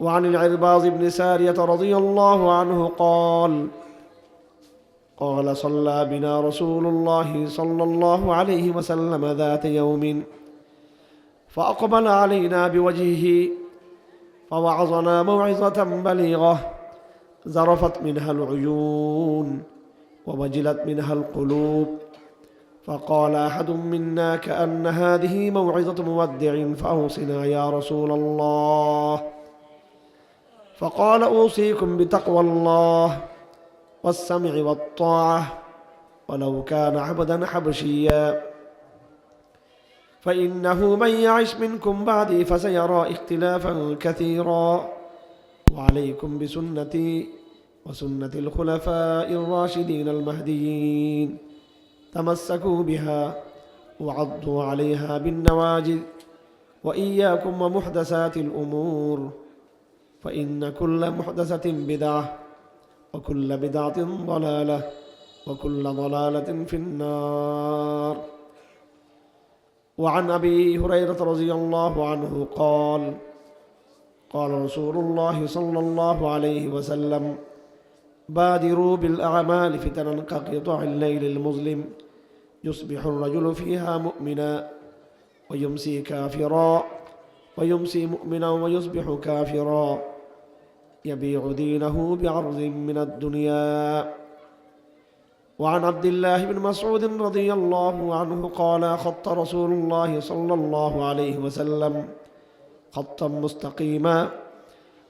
وعن العرباض بن سارية رضي الله عنه قال قال صلى بنا رسول الله صلى الله عليه وسلم ذات يوم فأقبل علينا بوجهه فوعظنا موعظة بليغة زرفت منها العيون ووجلت منها القلوب فقال أحد منا كأن هذه موعظة مودع فأوصنا يا رسول الله. فقال أوصيكم بتقوى الله والسمع والطاعة ولو كان عبدا حبشيا. فإنه من يعش منكم بعدي فسيرى اختلافا كثيرا. وعليكم بسنتي وسنة الخلفاء الراشدين المهديين. تمسكوا بها وعضوا عليها بالنواجذ وإياكم ومحدثات الأمور. فإن كل محدثة بدعة وكل بدعة ضلالة وكل ضلالة في النار. وعن أبي هريرة رضي الله عنه قال قال رسول الله صلى الله عليه وسلم بادروا بالأعمال فتنا كقطع الليل المظلم يصبح الرجل فيها مؤمنا ويمسي كافرا. ويمسي مؤمنا ويصبح كافرا. يبيع دينه بعرض من الدنيا. وعن عبد الله بن مسعود رضي الله عنه قال خط رسول الله صلى الله عليه وسلم خطا مستقيما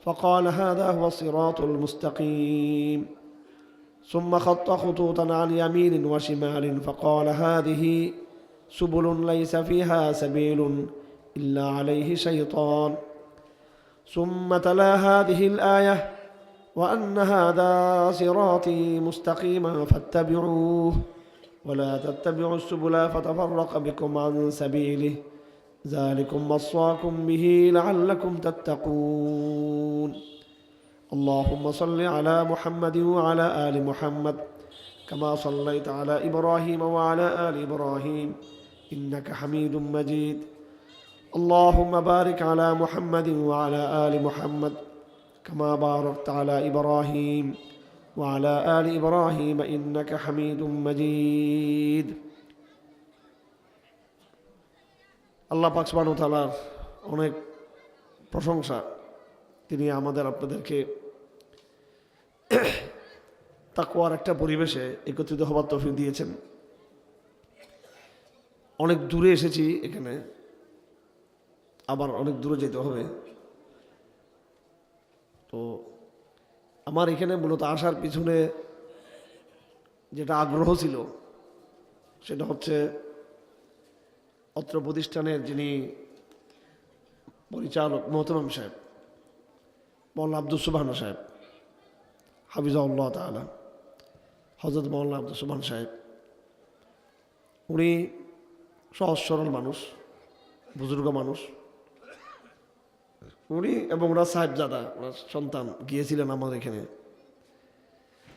فقال هذا هو الصراط المستقيم. ثم خط خطوطا عن يمين وشمال فقال هذه سبل ليس فيها سبيل. إلا عليه شيطان. ثم تلا هذه الآية وأن هذا صراطي مستقيما فاتبعوه ولا تتبعوا السبل فتفرق بكم عن سبيله. ذلكم وصاكم به لعلكم تتقون. اللهم صل على محمد وعلى آل محمد كما صليت على إبراهيم وعلى آل إبراهيم. إنك حميد مجيد. اللهم بارك على محمد وعلى ال محمد كما باركت على ابراهيم وعلى ال ابراهيم انك حميد مجيد আল্লাহ পাক সুবহানাহু ওয়া তাআলার অনেক প্রশংসা তিনি আমাদের আপনাদেরকে তাকওয়ার একটা পরিবেশে একত্রিত হবার তৌফিক দিয়েছেন অনেক দূরে এসেছি এখানে আবার অনেক দূরে যেতে হবে। তো আমার এখানে মূলত আসার পিছনে যেটা আগ্রহ ছিল, সেটা হচ্ছে অত্র প্রতিষ্ঠানের যিনি পরিচালক মোহতরম সাহেব মৌলানা আব্দুল সুবহান সাহেব হাফিজাউল্লাহ তালা হজরত মৌলানা আব্দুল সুবহান সাহেব। উনি সহজ সরল মানুষ, বুজুর্গ মানুষ। উনি এবং ওনার সাহেবজাদা ওনার সন্তান গিয়েছিলেন আমাদের এখানে।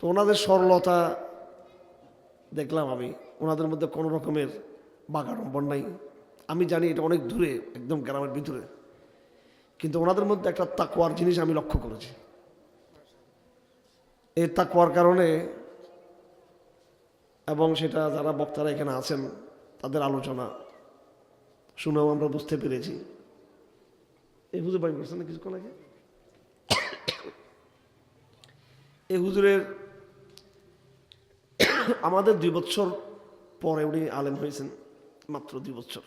তো ওনাদের সরলতা দেখলাম আমি। ওনাদের মধ্যে কোনো রকমের বাগাড়ম্বর নাই। আমি জানি এটা অনেক দূরে, একদম গ্রামের ভিতরে। কিন্তু ওনাদের মধ্যে একটা তাকুয়ার জিনিস আমি লক্ষ্য করেছি। এই তাকুয়ার কারণে এবং সেটা যারা বক্তারা এখানে আছেন, তাদের আলোচনা শুনেও আমরা বুঝতে পেরেছি। এই হুজুর বাড়ি করছেন না কিছুক্ষণ আগে? এই হুজুরের আমাদের দুই বছর পরে উনি আলেম হয়েছেন, মাত্র দুই বছর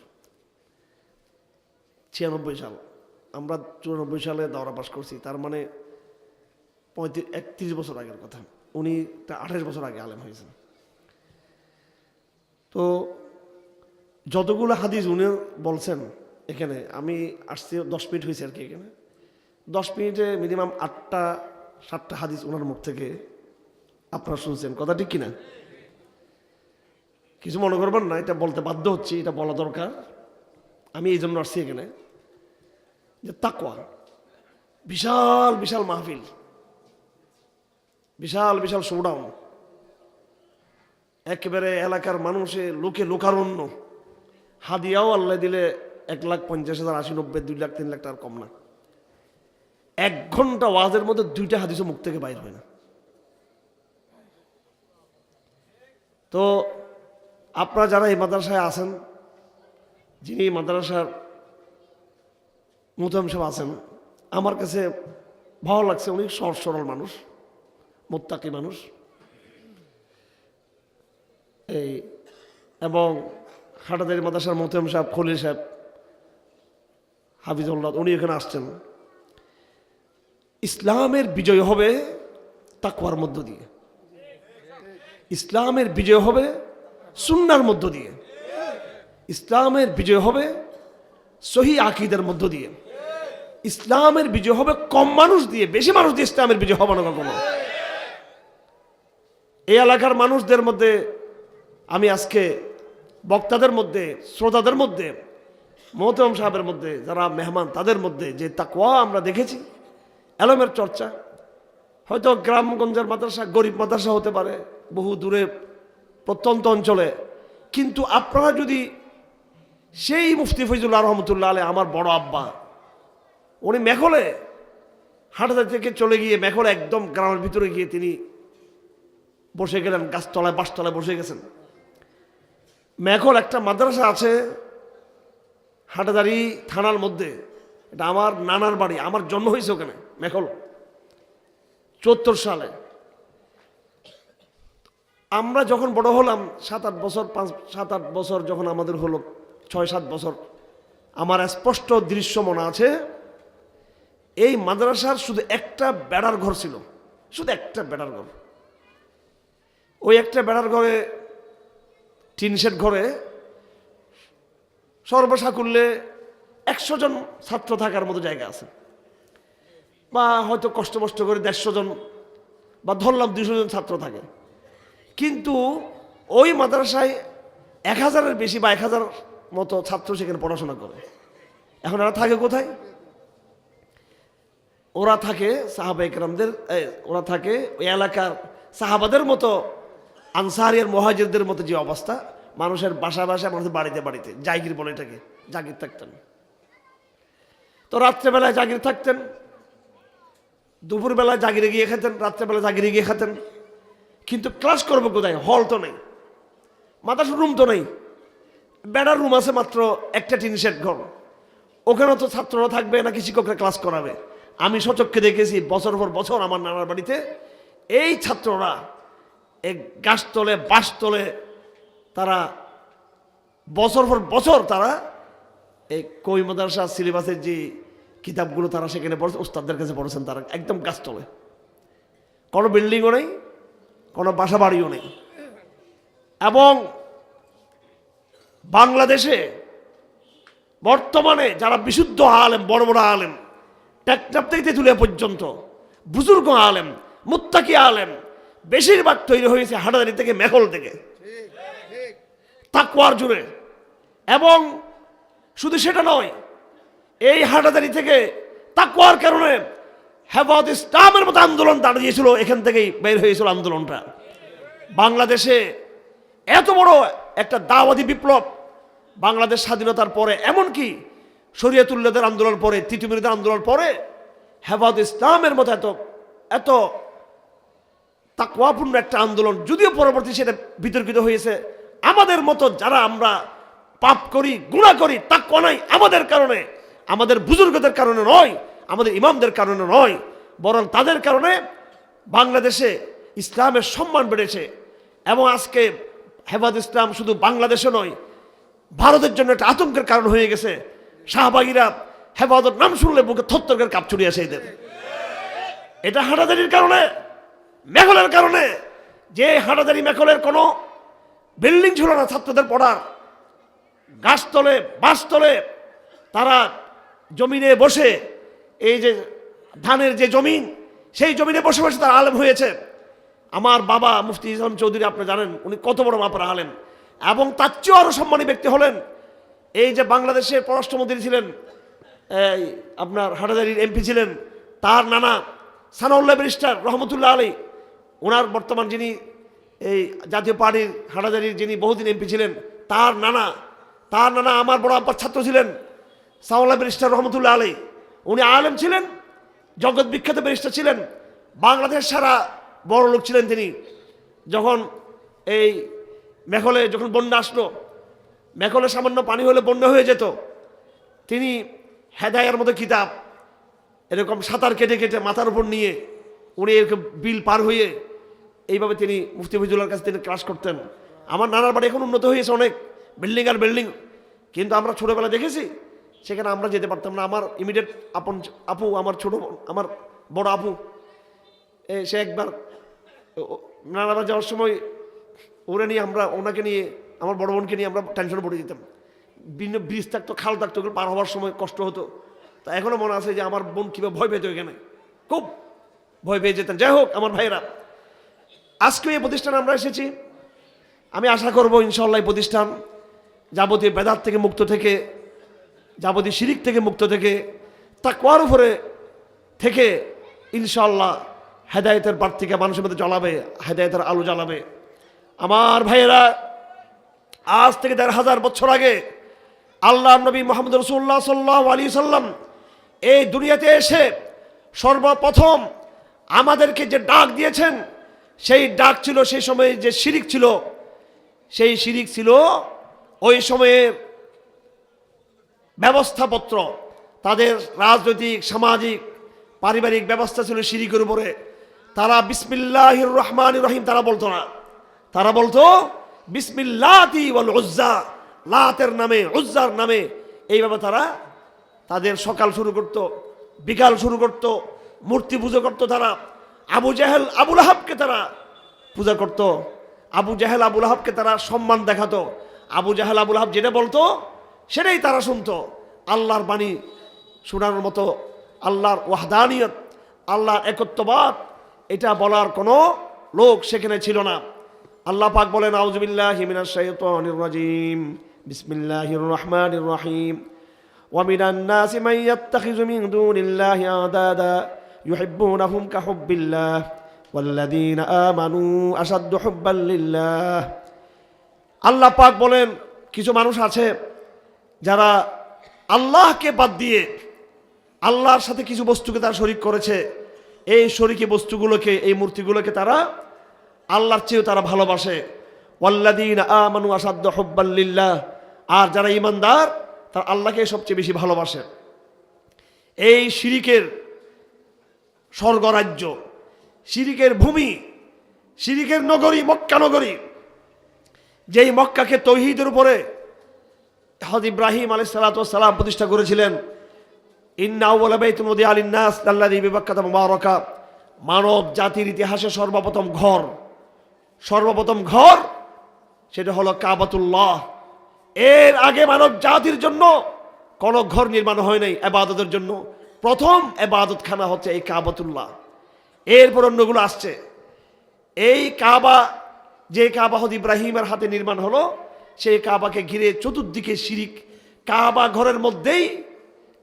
ছিয়ানব্বই সাল। আমরা চুরানব্বই সালে দাওরা পাস করছি, তার মানে পঁয়ত্রিশ একত্রিশ বছর আগের কথা। উনি আঠাশ বছর আগে আলেম হয়েছেন। তো যতগুলো হাদিস উনি বলছেন এখানে। আমি আসছি দশ মিনিট হয়েছে আর কি এখানে। দশ মিনিটে মিনিমাম আটটা, সাতটা হাদিস ওনার মুখ থেকে আপনারা শুনছেন। কথা ঠিক কিনা? কিছু মনে করবেন না, এটা বলতে বাধ্য হচ্ছি, এটা বলা দরকার। আমি এই জন্য আসছি এখানে। যে তাকওয়া, বিশাল বিশাল মাহফিল। বিশাল বিশাল শোডাউন একেবারে এলাকার মানুষে লোকে লোকারণ্য। হাদিয়াও আল্লাহ দিলে এক লাখ পঞ্চাশ হাজার আশি নব্বই, দুই লাখ, তিন লাখ টাকার কম না। এক ঘণ্টা ওয়াজের মধ্যে দুইটা হাদিসও মুখ থেকে বাইর হয় না। তো আপনারা যারা এই মাদ্রাসায় আছেন, যিনি মাদ্রাসার মুতাম সাহেব আছেন, আমার কাছে ভালো লাগছে উনি সহজ সরল মানুষ, মোত্তাকি মানুষ। এই, এবং হাটাদারি মাদ্রাসার মোতাম সাহেব, খলিল সাহেব হাফিজুল্লাহ, উনি এখানে আসছেন। ইসলামের বিজয় হবে তাকওয়ার মধ্য দিয়ে। ইসলামের বিজয় হবে সুন্নার মধ্য দিয়ে। ইসলামের বিজয় হবে সহি আকিদের মধ্য দিয়ে। ইসলামের বিজয় হবে কম মানুষ দিয়ে, বেশি মানুষ দিয়ে ইসলামের বিজয় হবে না কখনো। এই এলাকার মানুষদের মধ্যে, আমি আজকে বক্তাদের মধ্যে, শ্রোতাদের মধ্যে মোহতম সাহেবের মধ্যে, যারা মেহমান, তাদের মধ্যে যে তাকওয়া আমরা দেখেছি, এলমের চর্চা, হয়তো গ্রামগঞ্জের মাদ্রাসা গরিব মাদ্রাসা হতে পারে, বহু দূরে, প্রত্যন্ত অঞ্চলে। কিন্তু আপনারা যদি সেই মুফতি ফৈজুল্লাহ রহমতুল্লাহ আলে, আমার বড় আব্বা, উনি মেখলে হাটাদার থেকে চলে গিয়ে মেঘলে একদম গ্রামের ভিতরে গিয়ে তিনি বসে গেলেন, গাছতলায়, বাসতলায় বসে গেছেন। মেখল একটা মাদ্রাসা আছে হাটাদারি থানার মধ্যে, এটা আমার নানার বাড়ি, আমার জন্ম হয়েছে ওখানে মেখল চুয়াত্তর সালে। আমরা যখন বড় হলাম সাত আট বছর, পাঁচ সাত আট বছর যখন আমাদের হলো ছয় সাত বছর, আমার স্পষ্ট দৃশ্য মনে আছে, এই মাদ্রাসার শুধু একটা বেড়ার ঘর ছিল, শুধু একটা বেড়ার ঘর। ওই একটা বেড়ার ঘরে, টিন শেড ঘরে সর্বসাকুল্যে একশো জন ছাত্র থাকার মতো জায়গা আছে। বা হয়তো কষ্ট মষ্ট করে দেড়শো জন বা ধরলাম দুশো জন ছাত্র থাকে। কিন্তু ওই মাদ্রাসায় এক হাজারের বেশি বা এক হাজার মতো ছাত্র সেখানে পড়াশোনা করে। এখন এরা থাকে কোথায়? ওরা থাকে সাহাবা একরামদের ওরা থাকে ওই এলাকার সাহাবাদের মতো, আনসারিয়ার মহাজিরদের মতো যে অবস্থা। মানুষের বাসা বাসা মানুষের বাড়িতে বাড়িতে। জাগির বলে এটাকে, জাগির থাকতেন। তো রাত্রেবেলায় জাগির থাকতেন, দুপুরবেলায় জাগিরে গিয়ে খেতেন রাত্রেবেলা জাগিরে গিয়ে খেতেন। কিন্তু ক্লাস করব কোথায়? হল তো নেই। মাদার রুম তো নেই। বেড়ার রুম আছে মাত্র একটা টিন শেড ঘর। ওখানেও তো ছাত্ররা থাকবে নাকি শিক্ষকরা ক্লাস করাবে? আমি সচক্ষে দেখেছি, বছর পর বছর আমার নানার বাড়িতে এই ছাত্ররা এই গাছতলে বাসতলে তারা বছর পর বছর তারা এই কই মাদ্রাসা সিলেবাসের যে কিতাবগুলো তারা সেখানে পড়ছে ওস্তাদদের কাছে পড়েছেন তারা, একদম গাছতলে কোনো বিল্ডিংও নেই, কোনো বাসা বাড়িও নেই। এবং বাংলাদেশে বর্তমানে যারা বিশুদ্ধ আলেম, বড় বড় আলেম টেকনাপ থেকে তেঁতুলিয়া পর্যন্ত, বুজুর্গ আলেম, মুত্তাকি আলেম, বেশিরভাগ তৈরি হয়েছে হাটাদারি থেকে মেঘল থেকে। তাকুয়ার জুড়ে। এবং শুধু সেটা নয়, এই হাটাদারি থেকে তাকুয়ার কারণে হেফাজত ইসলামের মতো আন্দোলন দাঁড়িয়েছিল এখান থেকেই বের হয়েছিল আন্দোলনটা। বাংলাদেশে এত বড় একটা দাওয়াতি বিপ্লব বাংলাদেশ স্বাধীনতার পরে, এমনকি শরীয়তুল্লাদের আন্দোলন পরে, তিতুমিরদের আন্দোলন পরে হেফাজত ইসলামের মতো এত এত তাকওয়াপূর্ণ একটা আন্দোলন, যদিও পরবর্তী সেটা বিতর্কিত হয়েছে আমাদের মতো যারা আমরা পাপ করি গুণা করি তা কনাই আমাদের কারণে, আমাদের বুজুর্গদের কারণে নয়, আমাদের ইমামদের কারণে নয়, বরং তাদের কারণে বাংলাদেশে ইসলামের সম্মান বেড়েছে এবং আজকে হেফাজ ইসলাম শুধু বাংলাদেশে নয়, ভারতের জন্য একটা আতঙ্কের কারণ হয়ে গেছে। শাহবাগিরা হেফাজত নাম শুনলে বুকে থত্তরকের কাপ ছুড়িয়ে আসে এদের। এটা হাঁটাদারির কারণে, মেঘলের কারণে, যে হাঁটাদারি মেঘলের কোনো বিল্ডিং ছিল না ছাত্রদের পড়ার। গাছতলে বাসতলে তারা জমিনে বসে, এই যে ধানের যে জমিন, সেই জমিনে বসে বসে তারা আলেম হয়েছে। আমার বাবা মুফতি ইসলাম চৌধুরী, আপনি জানেন, উনি কত বড় মাপের আলেম। এবং তার চেয়েও আরও সম্মানী ব্যক্তি হলেন, এই যে বাংলাদেশের পররাষ্ট্রমন্ত্রী ছিলেন, এই আপনার হাটাজারির এমপি ছিলেন, তার নানা সানাউল্লাহ ব্যারিস্টার রহমতুল্লাহ আলী, ওনার বর্তমান যিনি এই জাতীয় পার্টির হাটাজারির যিনি বহুদিন এমপি ছিলেন, তার নানা তার নানা আমার বড় আব্বার ছাত্র ছিলেন সাউল্লাহ ব্যারিস্টার রহমতুল্লাহ আলী উনি আলেম ছিলেন, জগৎ বিখ্যাত ব্যারিস্টার ছিলেন বাংলাদেশ সারা বড় লোক ছিলেন তিনি। যখন এই মেঘলে যখন বন্যা আসলো, মেঘলে সামান্য পানি হলে বন্যা হয়ে যেত, তিনি হেদায়ার মতো কিতাব, এরকম সাঁতার কেটে কেটে মাথার উপর নিয়ে উনি এরকম বিল পার হয়ে এইভাবে তিনি মুফতি ফিজুল্লার কাছে তিনি ক্লাস করতেন। আমার নানার বাড়ি এখন উন্নত হয়েছে অনেক বিল্ডিং আর বিল্ডিং কিন্তু আমরা ছোটোবেলা দেখেছি, সেখানে আমরা যেতে পারতাম না। আমার ইমিডিয়েট আপন, আপু, আমার ছোট আমার বড় আপু সে একবার, ও- যাওয়ার সময় ওরা নিয়ে আমরা, ওনাকে নিয়ে, আমার বড় বোনকে নিয়ে আমরা টেনশনে পড়ে যেতাম বিভিন্ন ব্রিজ থাকতো, খাল থাকতো, ওগুলো পার হওয়ার সময় কষ্ট হতো। তা এখনও মনে আছে যে আমার বোন কীভাবে ভয় পেত এখানে। খুব ভয় পেয়ে যেতেন। যাই হোক, আমার ভাইয়েরা আজকে এই প্রতিষ্ঠানে আমরা এসেছি। আমি আশা করব ইনশাল্লাহ এই প্রতিষ্ঠান যাবতীয় বেদাত থেকে মুক্ত থেকে, যাবতীয় শিরিক থেকে মুক্ত থেকে তা তাকওয়ার উপরে থেকে ইনশাল্লাহ হেদায়েতের প্রার্থীকে মানুষের মধ্যে জ্বালাবে, হেদায়েতের আলো জ্বালাবে। আমার ভাইয়েরা, আজ থেকে দেড় হাজার বছর আগে আল্লাহ নবী মোহাম্মদ রসুল্লাহ সাল্লাহ আলী সাল্লাম এই দুনিয়াতে এসে সর্বপ্রথম আমাদেরকে যে ডাক দিয়েছেন সেই ডাক ছিল, সেই সময়ে যে শিরিক ছিল, সেই শিরিক ছিল ওই সময়ের ব্যবস্থাপত্র, তাদের রাজনৈতিক, সামাজিক, পারিবারিক ব্যবস্থা ছিল শিরিকের উপরে। তারা বিসমিল্লাহ রহমান রহিম, তারা বলতো না। তারা বলতো, বিসমিল্লাতি ওয়াল উজ্জা লাতের নামে, উজ্জার নামে। এইভাবে তারা তাদের সকাল শুরু করত, বিকাল শুরু করত, মূর্তি পুজো করত তারা। আবু জাহেল আবুল আহাবকে তারা পূজা করত। আবু জাহেল আবুল আহাবকে তারা সম্মান দেখাতো। আবু জাহেল আবুল আহাব যেটা বলতো, সেটাই তারা শুনতো। আল্লাহর বাণী শোনানোর মতো, আল্লাহর ওয়াহদানিয়ত, আল্লাহর একত্ববাদ, এটা বলার কোনো লোক সেখানে ছিল না। আল্লাহ পাক বলেন আউজবিল্লাহ হিমিনা শাহতনির রাজিম। বিসমিল্লাহির রহমানির রহিম। ওয়ামিনান্নাসি মাইয়াত্তাখিযু মিন দুনিল্লাহি يحبونهم كحب الله والذين آمنوا أشد حبا لله আল্লাহ পাক বলেন কিছু মানুষ আছে যারা আল্লাহকে বাদ দিয়ে আল্লাহর সাথে কিছু বস্তুকে তারা শরিক করেছে এই শরিকি বস্তুগুলোকে এই মূর্তিগুলোকে তারা আল্লাহর চেয়েও তারা ভালোবাসে ওয়াল্লাদিন আমানু আসাদ্দ হব্বাল্লিল্লাহ আর যারা ইমানদার তারা আল্লাহকে সবচেয়ে বেশি ভালোবাসে এই শিরিকের স্বর্গরাজ্য। শিরিকের ভূমি, শিরিকের নগরী, মক্কা নগরী। যেই মক্কাকে তৌহিদের উপরে হজ ইব্রাহিম আলাই সালাম প্রতিষ্ঠা করেছিলেন ইন্নাউলাবাইতুমদি আলিন্নাস আল্লাদি বিবাক্কাত মুবারকা। মানব জাতির ইতিহাসে সর্বপ্রথম ঘর। সর্বপ্রথম ঘর সেটা হলো কাবাতুল্লাহ। এর আগে মানব জাতির জন্য কোনো ঘর নির্মাণ হয় নাই এবাদতের জন্য। প্রথম এবাদতখানা হচ্ছে এই কাবাতুল্লাহ। এরপর অন্যগুলো আসছে। এই কাবা, যে কাবা হদ ইব্রাহিমের হাতে নির্মাণ হলো, সেই কাবাকে ঘিরে চতুর্দিকে শিরিক। কাবা ঘরের মধ্যেই,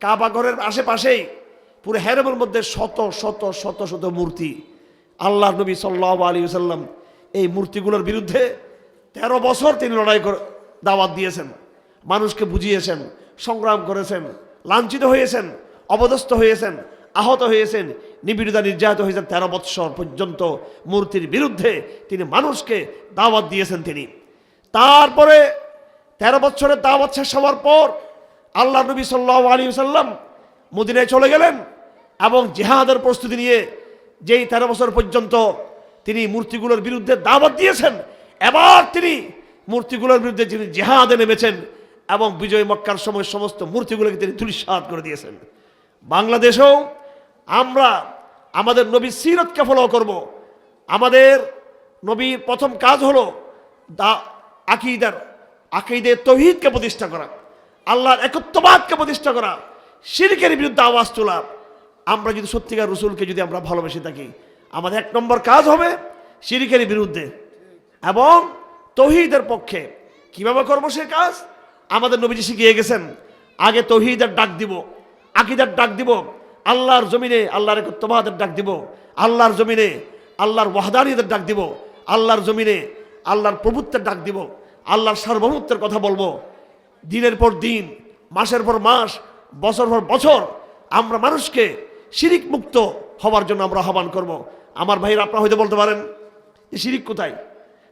কাবা ঘরের আশেপাশেই, পুরো হেরমের মধ্যে শত শত শত শত মূর্তি। আল্লাহ নবী সাল্লাহ আলী সাল্লাম এই মূর্তিগুলোর বিরুদ্ধে তেরো বছর তিনি লড়াই করে, দাওয়াত দিয়েছেন। মানুষকে বুঝিয়েছেন, সংগ্রাম করেছেন, লাঞ্ছিত হয়েছেন। অবদস্থ হয়েছেন, আহত হয়েছেন নিপীড়িতা নির্যাতিত হয়েছেন তেরো বৎসর পর্যন্ত মূর্তির বিরুদ্ধে তিনি মানুষকে দাওয়াত দিয়েছেন তিনি। তারপরে তেরো বছরের দাওয়াত শেষ হওয়ার পর আল্লাহ নবী সাল্লাহ আলী সাল্লাম মদিনায় চলে গেলেন এবং জেহাদের প্রস্তুতি নিয়ে যেই তেরো বছর পর্যন্ত তিনি মূর্তিগুলোর বিরুদ্ধে দাওয়াত দিয়েছেন, এবার তিনি মূর্তিগুলোর বিরুদ্ধে যিনি জেহাদে নেমেছেন এবং বিজয় মক্কার সময় সমস্ত মূর্তিগুলোকে তিনি তুলিসাদ করে দিয়েছেন। বাংলাদেশেও আমরা আমাদের নবীর সিরতকে ফলো করব। আমাদের নবীর প্রথম কাজ হলো দা আকিদার আকিদের তহিদকে প্রতিষ্ঠা করা, আল্লাহর একত্ববাদকে প্রতিষ্ঠা করা, শিরকের বিরুদ্ধে আওয়াজ তোলা। আমরা যদি সত্যিকার রসুলকে যদি আমরা ভালোবেসে থাকি, আমাদের এক নম্বর কাজ হবে শিরিকের বিরুদ্ধে এবং তহিদের পক্ষে। কীভাবে করব সে কাজ? আমাদের নবীজি শিখিয়ে গেছেন, আগে তহিদের ডাক দিব আকিদার ডাক দিব, আল্লাহর জমিনে আল্লাহর একত্ববাদের ডাক দিব, আল্লাহর জমিনে আল্লাহর ওয়াহদানিদের ডাক দিব, আল্লাহর জমিনে আল্লাহর প্রভুত্বের ডাক দিব, আল্লাহর সার্বভৌমত্বের কথা বলব। দিনের পর দিন, মাসের পর মাস, বছর পর বছর আমরা মানুষকে শিরিক মুক্ত হওয়ার জন্য আমরা আহ্বান করব। আমার ভাইরা আপনারা হয়তো বলতে পারেন যে শিরিক কোথায়?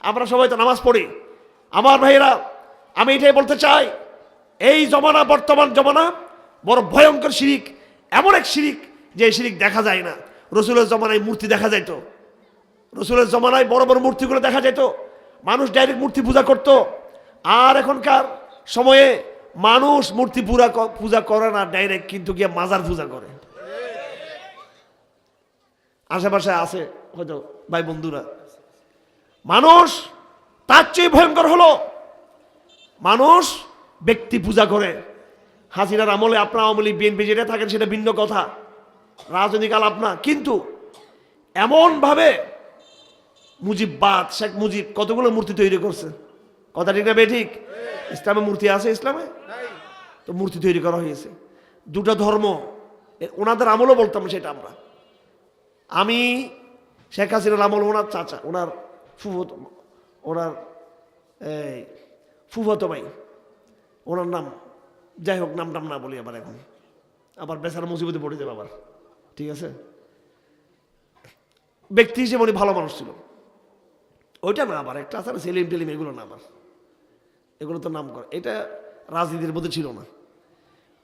আমরা সবাই তো নামাজ পড়ি। আমার ভাইরা আমি এটাই বলতে চাই, এই জমানা, বর্তমান জমানা বড় ভয়ঙ্কর শিরিক, এমন এক শিরিক যে শিরিক দেখা যায় না। রসুলের জমানায় মূর্তি দেখা যাইতো। রসুলের জমানায় বড় বড় মূর্তিগুলো দেখা যেত মানুষ ডাইরেক্ট মূর্তি পূজা করত। আর এখনকার সময়ে মানুষ মূর্তি পূজা পূজা করে না ডাইরেক্ট কিন্তু গিয়ে মাজার পূজা করে। আশেপাশে আছে হয়তো ভাই বন্ধুরা। মানুষ তার চেয়ে ভয়ঙ্কর হলো, মানুষ ব্যক্তি পূজা করে। হাসিনার আমলে আপনার আমলে বিএনপি যেটা থাকেন সেটা ভিন্ন কথা। রাজনৈতিক আলাপ না কিন্তু এমনভাবে মুজিববাদ শেখ মুজিব কতগুলো মূর্তি তৈরি করছে? কথা ঠিক না বে ঠিক? ইসলামে মূর্তি আছে ইসলামে? তো মূর্তি তৈরি করা হয়েছে। দুটো ধর্ম ওনাদের আমলও বলতাম সেটা আমরা। আমি শেখ হাসিনার আমল, ওনার চাচা, ওনার ফুফত, ওনার ফুফতো ভাই, ওনার নাম যাই হোক, নাম টাম না বলি আবার এখন। আবার বেচারা মুসিবতে পড়ে যাবে আবার। ঠিক আছে? ব্যক্তি হিসেবে উনি ভালো মানুষ ছিল। ওইটা না আবার, একটা আছে না, সেলিম টেলিম, এগুলো না আবার। এগুলো তো নাম করে এটা রাজনীতির মধ্যে ছিল না।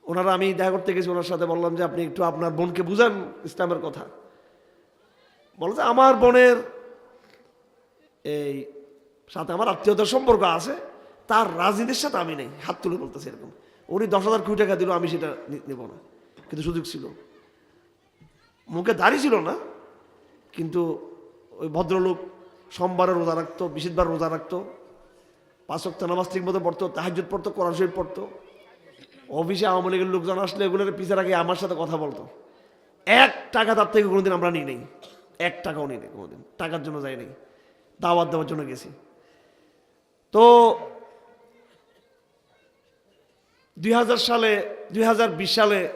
ওনারা, আমি দেখা করতে গেছি, ওনার সাথে বললাম যে, আপনি একটু আপনার বোনকে বুঝান ইসলামের কথা। বলে যে আমার বোনের এই সাথে আমার আত্মীয়তার সম্পর্ক আছে, তার রাজনীতির সাথে আমি নেই। হাত তুলে বলতেছে এরকম। উনি দশ হাজার কোটি টাকা দিল, আমি সেটা নেব না। কিন্তু সুযোগ ছিল। মুখে দাড়ি ছিল না, কিন্তু ওই ভদ্রলোক সোমবারে রোজা রাখতো বিশেষবার রোজা রাখতো, পাঁচ অক্ট নামাজ ঠিক মতো পড়তো তাহাজুদ পড়তো, কোরআন শরীফ পড়তো। অফিসে আওয়ামী লীগের লোকজন আসলে এগুলোর পিছে রাখে আমার সাথে কথা বলতো। এক টাকা তার থেকে কোনোদিন আমরা নিই নেই। এক টাকাও নিই নেই কোনোদিন। টাকার জন্য যাই নেই। দাওয়াত দেওয়ার জন্য গেছি। তো দুই হাজার সালে, দুই হাজার বিশ সালে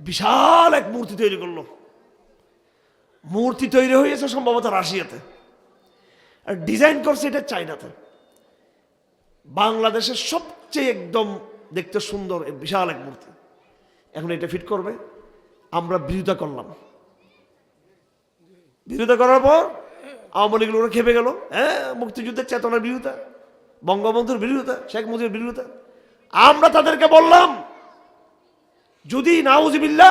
বিশাল এক মূর্তি তৈরি করল। মূর্তি তৈরি হয়েছে সম্ভবত রাশিয়াতে। আর ডিজাইন করছে এটা চাইনাতে বাংলাদেশের সবচেয়ে একদম দেখতে সুন্দর বিশাল এক মূর্তি। এখন এটা ফিট করবে। আমরা বিরোধিতা করলাম। বিরোধিতা করার পর আওয়ামী লীগ লোকরা খেপে গেল। হ্যাঁ মুক্তিযুদ্ধের চেতনার বিরোধিতা, বঙ্গবন্ধুর বিরোধিতা, শেখ মুজিবের বিরোধিতা। আমরা তাদেরকে বললাম, যদি নাউজিবিল্লা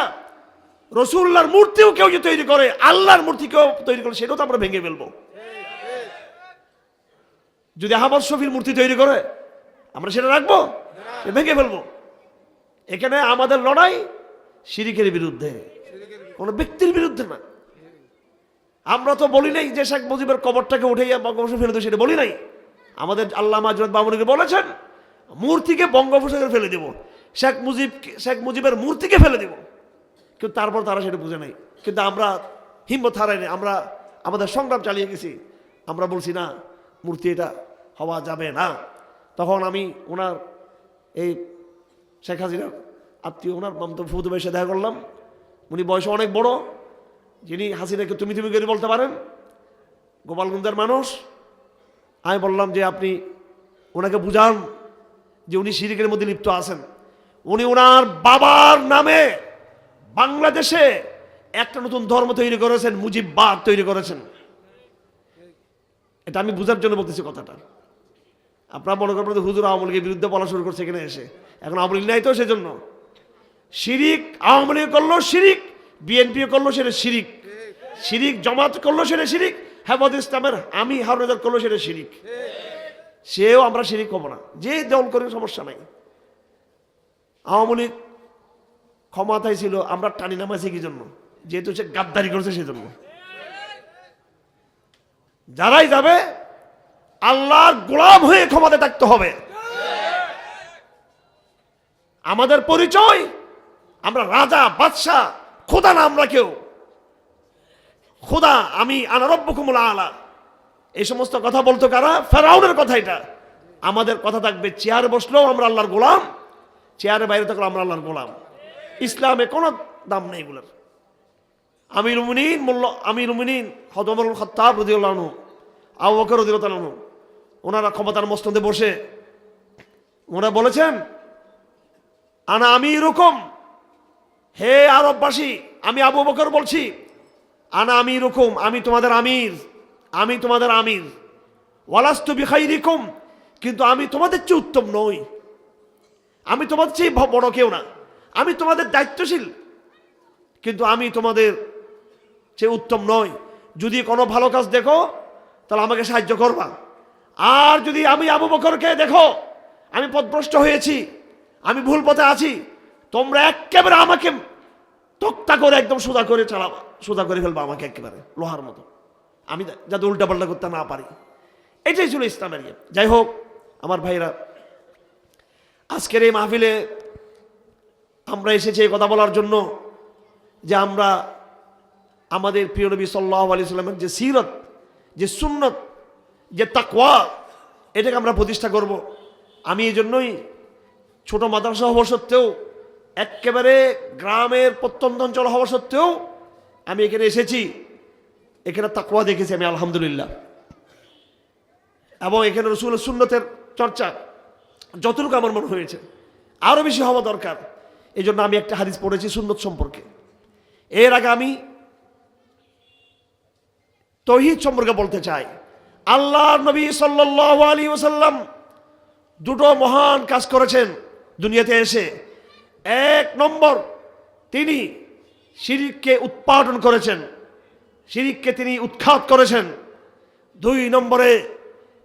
রসুল্লাহর মূর্তিও কেউ যে তৈরি করে, আল্লাহর মূর্তি কেউ তৈরি করে, সেটাও তো আমরা ভেঙে ফেলব। যদি আহমদ শফির মূর্তি তৈরি করে, আমরা সেটা রাখব ভেঙে ফেলব। এখানে আমাদের লড়াই শিরিকের বিরুদ্ধে, কোনো ব্যক্তির বিরুদ্ধে না। আমরা তো বলি নাই যে শেখ মুজিবের কবরটাকে উঠে ফেলে দেবো, সেটা বলি নাই। আমাদের আল্লাহ মাজরত বাবুনিকে বলেছেন মূর্তিকে বঙ্গোপসাগরে ফেলে দেব। শেখ মুজিব শেখ মুজিবের মূর্তিকে ফেলে দেব। কিন্তু তারপর তারা সেটা বুঝে নাই। কিন্তু আমরা হিম্মত হারাইনি। আমরা আমাদের সংগ্রাম চালিয়ে গেছি। আমরা বলছি, না, মূর্তি এটা হওয়া যাবে না। তখন আমি ওনার এই শেখ হাসিনার আত্মীয় ওনার মামতো ফুদু ভাইয়ের দেখা করলাম। উনি বয়সে অনেক বড়। যিনি হাসিনাকে তুমি তুমি করে বলতে পারেন। গোপালগঞ্জের মানুষ। আমি বললাম যে, আপনি ওনাকে বুঝান। যে উনি শিরিকের মধ্যে লিপ্ত আছেন। উনি ওনার বাবার নামে বাংলাদেশে একটা নতুন ধর্ম তৈরি করেছেন মুজিববাদ তৈরি করেছেন। এটা আমি বুঝার জন্য বলতেছি কথাটা। আপনারা মনে করবেন যে হুজুর আওয়ামী লীগের বিরুদ্ধে বলা শুরু করছে এখানে এসে। এখন আওয়ামী লীগ নাই তো সেজন্য। শিরিক, আওয়ামী লীগ করল শিরিক, বিএনপি করল সেটা শিরিক। শিরিক, জমাত করল সেটা শিরিক হেফাজ ইসলামের আমি হারুনাজার করল সেটা শিরিক। সেও আমরা শিরিক হব না। যে দল করে সমস্যা নাই। আওয়ামী লীগ ক্ষমতায় ছিল, আমরা টানি নামাইছি কি জন্য? যেহেতু সে গাদ্দারি করেছে সেজন্য। যারাই যাবে, আল্লাহর গোলাম হয়ে ক্ষমতায় থাকতে হবে। আমাদের পরিচয়, আমরা রাজা, বাদশাহ, খোদা না আমরা কেউ। খোদা, আমি আনারব্বকুমুল আলা। এই সমস্ত কথা বলতো কারা? ফেরাউনের কথা এটা। আমাদের কথা থাকবে, চেয়ারে বসলেও আমরা আল্লাহর গোলাম চেয়ারের বাইরে থাকলেও আমরা আল্লাহর গোলাম। ইসলামে কোনো দাম নেই এগুলোর। আমির মুনিন মোল্ল আমির মুনিন হদমরুল খত্তাব রদিউল্লাহ আবু বকর ওনারা ক্ষমতার মস্তদে বসে, ওনারা বলেছেন, আনা আমি এরকম হে আরববাসী, আমি আবু বকর বলছি, আনা আমি রকম আমি তোমাদের আমির। আমি তোমাদের আমির। ওয়ালাস্তু বিখাইরিকুম, কিন্তু আমি তোমাদের চেয়ে উত্তম নই। আমি তোমাদের চেয়ে বড় কেউ না। আমি তোমাদের দায়িত্বশীল, কিন্তু আমি তোমাদের চেয়ে উত্তম নই। যদি কোনো ভালো কাজ দেখো, তাহলে আমাকে সাহায্য করবা। আর যদি আমি আবু বকরকে দেখো, আমি পথভ্রষ্ট হয়েছি, আমি ভুল পথে আছি, তোমরা একেবারে আমাকে তক্তা করে একদম সোজা করে চালাবা, সোজা করে ফেলবা আমাকে একেবারে, লোহার মতো। আমি যাতে উল্টাপাল্টা করতে না পারি। এটাই ছিল ইসলামের ইয়ে। যাই হোক, আমার ভাইরা, আজকের এই মাহফিলে আমরা এসেছি এই কথা বলার জন্য যে আমরা আমাদের প্রিয় নবী সাল্লাহ আলি সাল্লামের যে সিরত, যে সুন্নত, যে তাকওয়া, এটাকে আমরা প্রতিষ্ঠা করব। আমি এই জন্যই ছোট মাদ্রাসা হওয়া সত্ত্বেও, একেবারে গ্রামের প্রত্যন্ত অঞ্চল হওয়া সত্ত্বেও আমি এখানে এসেছি। এখানে তাকওয়া দেখেছি আমি, আলহামদুলিল্লাহ। এবং এখানে রসুলের সুন্নতের চর্চা যতটুকু আমার মনে হয়েছে আরও বেশি হওয়া দরকার। এই জন্য আমি একটা হাদিস পড়েছি সুন্নত সম্পর্কে। এর আগে আমি তহিদ সম্পর্কে বলতে চাই। আল্লাহ নবী সাল্লাহ আলী ওসাল্লাম দুটো মহান কাজ করেছেন দুনিয়াতে এসে। এক নম্বর, তিনি শিরিককে উৎপাদন করেছেন। শিরিককে তিনি উৎখাত করেছেন। দুই নম্বরে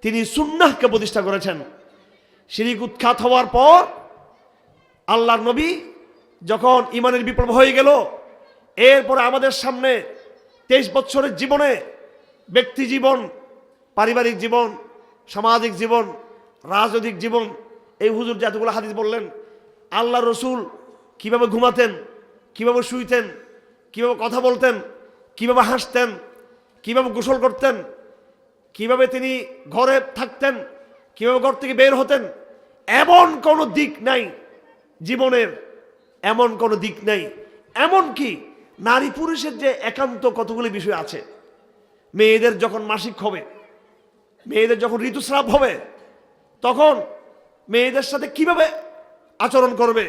তিনি সুন্নাহকে প্রতিষ্ঠা করেছেন। শিরিক উৎখাত হওয়ার পর আল্লাহর নবী যখন ইমানের বিপ্লব হয়ে গেল, এরপরে আমাদের সামনে তেইশ বছরের জীবনে ব্যক্তি জীবন, পারিবারিক জীবন, সামাজিক জীবন, রাজনৈতিক জীবন, এই হুজুর জাতগুলো হাদিস বললেন আল্লাহ রসুল কীভাবে ঘুমাতেন, কীভাবে শুইতেন, কীভাবে কথা বলতেন কীভাবে হাসতেন, কীভাবে গোসল করতেন, কীভাবে তিনি ঘরে থাকতেন, কীভাবে ঘর থেকে বের হতেন, এমন কোনো দিক নাই জীবনের, এমন কোনো দিক নাই। এমন কি নারী পুরুষের যে একান্ত কতগুলি বিষয় আছে। মেয়েদের যখন মাসিক হবে, মেয়েদের যখন ঋতুস্রাব হবে, তখন মেয়েদের সাথে কীভাবে আচরণ করবে?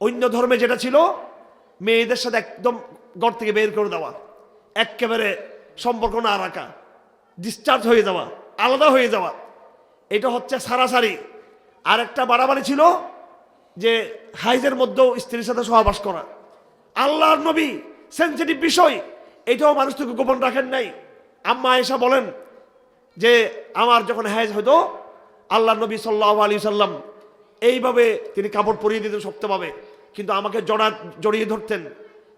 অন্য ধর্মে যেটা ছিল, মেয়েদের সাথে একদম ঘর থেকে বের করে দেওয়া। একেবারে সম্পর্ক না রাখা। ডিসচার্জ হয়ে যাওয়া, আলাদা হয়ে যাওয়া। এটা হচ্ছে সারাসারি। আর একটা বাড়াবাড়ি ছিল যে হাইজের মধ্যেও স্ত্রীর সাথে সহবাস করা। আল্লাহর নবী সেন্সিটিভ বিষয়, এটাও মানুষ থেকে গোপন রাখেন নাই। আম্মা এসা বলেন যে, আমার যখন হাইজ হতো আল্লাহ নবী সাল্লাহ আলী সাল্লাম এইভাবে তিনি কাপড় পরিয়ে দিতেন শক্তভাবে। কিন্তু আমাকে জড়া, জড়িয়ে ধরতেন।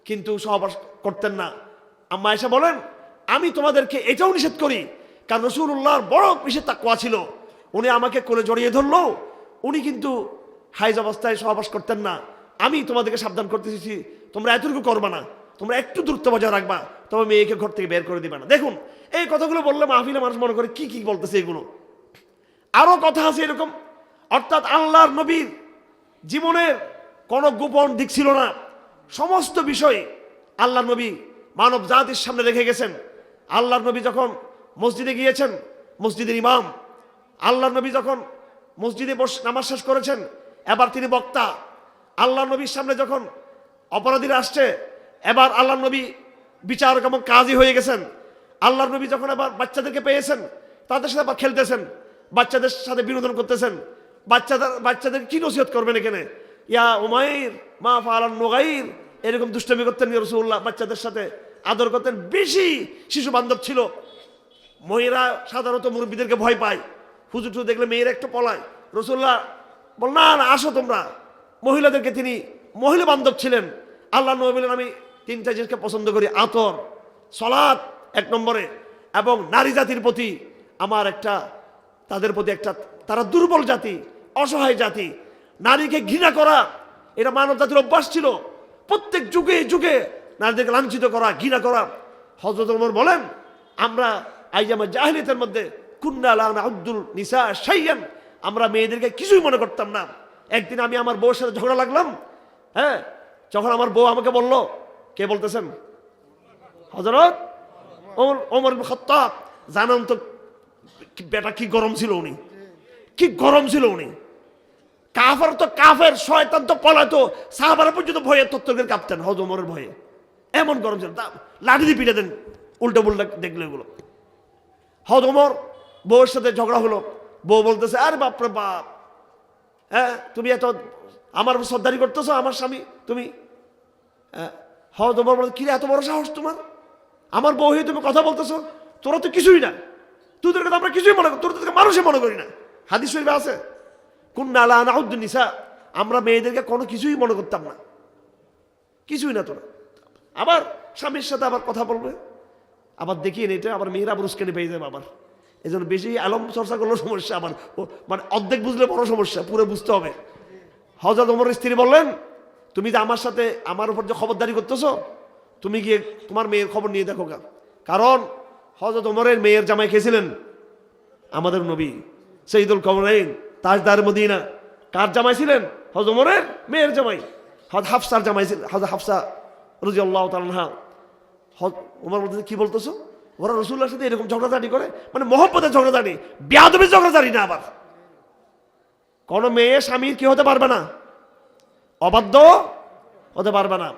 কিন্তু সহবাস করতেন না। আম্মা এসে বলেন, আমি তোমাদেরকে এটাও নিষেধ করি, কারণ রসুল্লাহর বড় নিষেধ তাকুয়া ছিল। উনি আমাকে কোলে জড়িয়ে ধরলো, উনি কিন্তু হাইজ অবস্থায় সহবাস করতেন না। আমি তোমাদেরকে সাবধান করতেছি, তোমরা এতটুকু করবা না, তোমরা একটু দূরত্ব বজায় রাখবা, তবে মেয়েকে ঘর থেকে বের করে দিবে না। দেখুন, এই কথাগুলো বললে মাহফিলে মানুষ মনে করে, কি কি বলতেছে এগুলো? আরও কথা আছে এরকম, অর্থাৎ আল্লাহর নবীর জীবনের কোনো গোপন দিক ছিল না। সমস্ত বিষয় আল্লাহ নবী মানব জাতির সামনে রেখে গেছেন। আল্লাহর নবী যখন মসজিদে গিয়েছেন, মসজিদের ইমাম আল্লাহর নবী যখন মসজিদে বস, নামাজ শেষ করেছেন, এবার তিনি বক্তা। আল্লাহ নবীর সামনে যখন অপরাধীরা আসছে, এবার আল্লাহ নবী বিচারক এবং কাজী হয়ে গেছেন। আল্লাহর নবী যখন আবার বাচ্চাদেরকে পেয়েছেন, তাদের সাথে আবার খেলতেছেন, বাচ্চাদের সাথে বিনোদন করতেছেন। বাচ্চাদের বাচ্চাদের কি নসিহত করবেন এখানে? ইয়া উমাইর মা ফালান এরকম দুষ্টমি করতেন রসুল্লাহ বাচ্চাদের সাথে। আদর করতেন, বেশি শিশু বান্ধব ছিল। মহিলা সাধারণত মুরব্বীদেরকে ভয় পায়। হুজুর টুজুর দেখলে মেয়েরা একটু পলায়। রসুল্লাহ বল না না, আসো তোমরা। মহিলাদেরকে তিনি মহিলা বান্ধব ছিলেন। আল্লাহ নবী বলেন আমি তিনটা জিনিসকে পছন্দ করি, আতর, সলাৎ এক নম্বরে এবং নারী জাতির প্রতি আমার একটা, তাদের প্রতি একটা, তারা দুর্বল জাতি, অসহায় জাতি। নারীকে ঘৃণা করা এটা মানব জাতির অভ্যাস ছিল। প্রত্যেক যুগে যুগে নারীদেরকে লাঞ্ছিত করা, ঘৃণা করা। হজরত ওমর বলেন, আমরা আইজামা জাহিলিয়াতের মধ্যে কুন্না আলাম আব্দুল নিসা সাইয়ান আমরা মেয়েদেরকে কিছুই মনে করতাম না। একদিন আমি আমার বউর সাথে ঝগড়া লাগলাম হ্যাঁ? যখন আমার বউ আমাকে বলল, কে বলতেছেন? হজরত ওমর ওমর খাত্তাব। জানান তো বেটা কি গরম ছিল উনি? কি গরম ছিল উনি? কাফের তো কাফের, শয়তান তো পলাতো সাহাবারা পর্যন্ত ভয়ে তত্ত্বের কাঁপতেন হজ ওমরের ভয়ে। এমন গরম ছিল। তা, লাঠি দিয়ে পিটে দেন, উল্টো পুল্টা দেখলে এগুলো। হজ ওমর বউয়ের সাথে ঝগড়া হলো। বউ বলতেছে, আরে বাপরে বাপ হ্যাঁ তুমি এত আমার সর্দারি করতেছো, আমার স্বামী, তুমি হ্যাঁ? হজ ওমর বলে কিরে এত বড় সাহস তোমার? আমার বউ হয়ে তুমি কথা বলতেছো? তোরা তো কিছুই না। তুই তোর আমরা কিছুই মনে করি তোর তোকে মানুষই মনে করি না। হাদিস শরীফে আছে কোন নালা নাউদ্দিন নিসা। আমরা মেয়েদেরকে কোনো কিছুই মনে করতাম না। কিছুই না তোরা। আবার স্বামীর সাথে আবার কথা বলবে। আবার দেখিয়ে এটা আবার মেয়েরা আবার পেয়ে যাবে আবার। এই জন্য বেশি আলম চর্চা করলেও সমস্যা আবার। মানে অর্ধেক বুঝলে বড় সমস্যা, পুরো বুঝতে হবে। হজরত ওমর স্ত্রী বললেন, তুমি যে আমার সাথে আমার উপর যে খবরদারি করতেছো, তুমি গিয়ে তোমার মেয়ের খবর নিয়ে দেখো কারণ হজরত ওমরের মেয়ের জামাই খেয়েছিলেন আমাদের নবী সঈদুল কমরাইন তাজদার মদিনা। কার জামাই ছিলেন? হজ ওমরের মেয়ের জামাই। হজ হাফসার জামাই ছিলেন হজ হাফসা রুজি আল্লাহ তালহা হজ ওমর বলতে কি বলতেছো? ওরা রসুল্লার সাথে এরকম ঝগড়াঝাটি করে। মানে মহব্বতের ঝগড়াঝাটি। বেয়াদবির ঝগড়াঝাটি না আবার। কোনো মেয়ে, স্বামীর কি হতে পারবে না? অবাধ্য হতে পারবে না।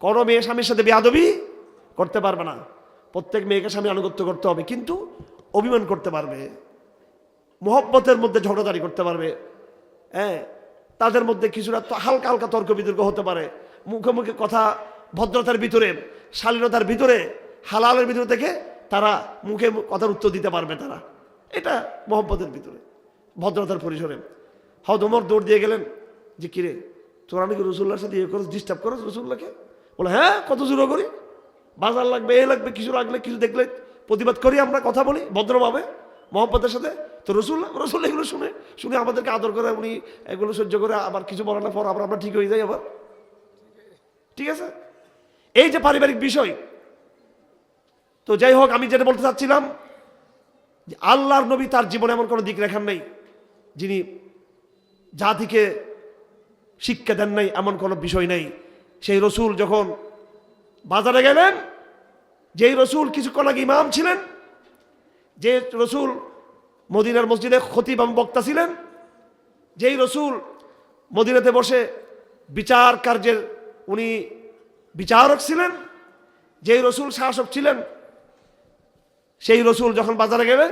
কোনো মেয়ে, স্বামীর সাথে বেয়াদবি করতে পারবে না। প্রত্যেক মেয়েকে স্বামী আনুগত্য করতে হবে। কিন্তু অভিমান করতে পারবে। মোহব্বতের মধ্যে ঝগড়াঝাড়ি করতে পারবে। হ্যাঁ তাদের মধ্যে কিছুটা হালকা হালকা তর্ক বিতর্ক হতে পারে। মুখে মুখে কথা ভদ্রতার ভিতরে, শালীনতার ভিতরে, হালালের ভিতরে থেকে তারা মুখে কথার উত্তর দিতে পারবে তারা। এটা মোহব্বতের ভিতরে, ভদ্রতার পরিসরে। হদ ওমর দৌড় দিয়ে গেলেন, যে কিরে, তোরা নাকি রসুল্লার সাথে ইয়ে করো ডিস্টার্ব করো রসুল্লাহকে? বলে হ্যাঁ কত জোরো করি। বাজার লাগবে, এ লাগবে, কিছু লাগলে কিছু দেখলে প্রতিবাদ করি আমরা, কথা বলি, ভদ্রভাবে মোহাম্মতের সাথে তো রসুল রসুল এগুলো শুনে শুনে আমাদেরকে আদর করে, উনি এগুলো সহ্য করে আবার কিছু বলানোর পর আবার আমরা ঠিক হয়ে যাই আবার। ঠিক আছে? এই যে পারিবারিক বিষয়, তো যাই হোক, আমি যেটা বলতে চাচ্ছিলাম, যে আল্লাহর নবী তার জীবনে এমন কোনো দিক রেখান নেই, যিনি জাতিকে শিক্ষা দেন নাই, এমন কোনো বিষয় নেই। সেই রসুল যখন বাজারে গেলেন, যেই রসুল কিছুক্ষণ আগে ইমাম ছিলেন, যে রসুল মদিনার মসজিদে খতিব এবং বক্তা ছিলেন। যেই রসুল মদিনাতে বসে বিচার কার্যের উনি বিচারক ছিলেন। যেই রসুল শাসক ছিলেন, সেই রসুল যখন বাজারে গেলেন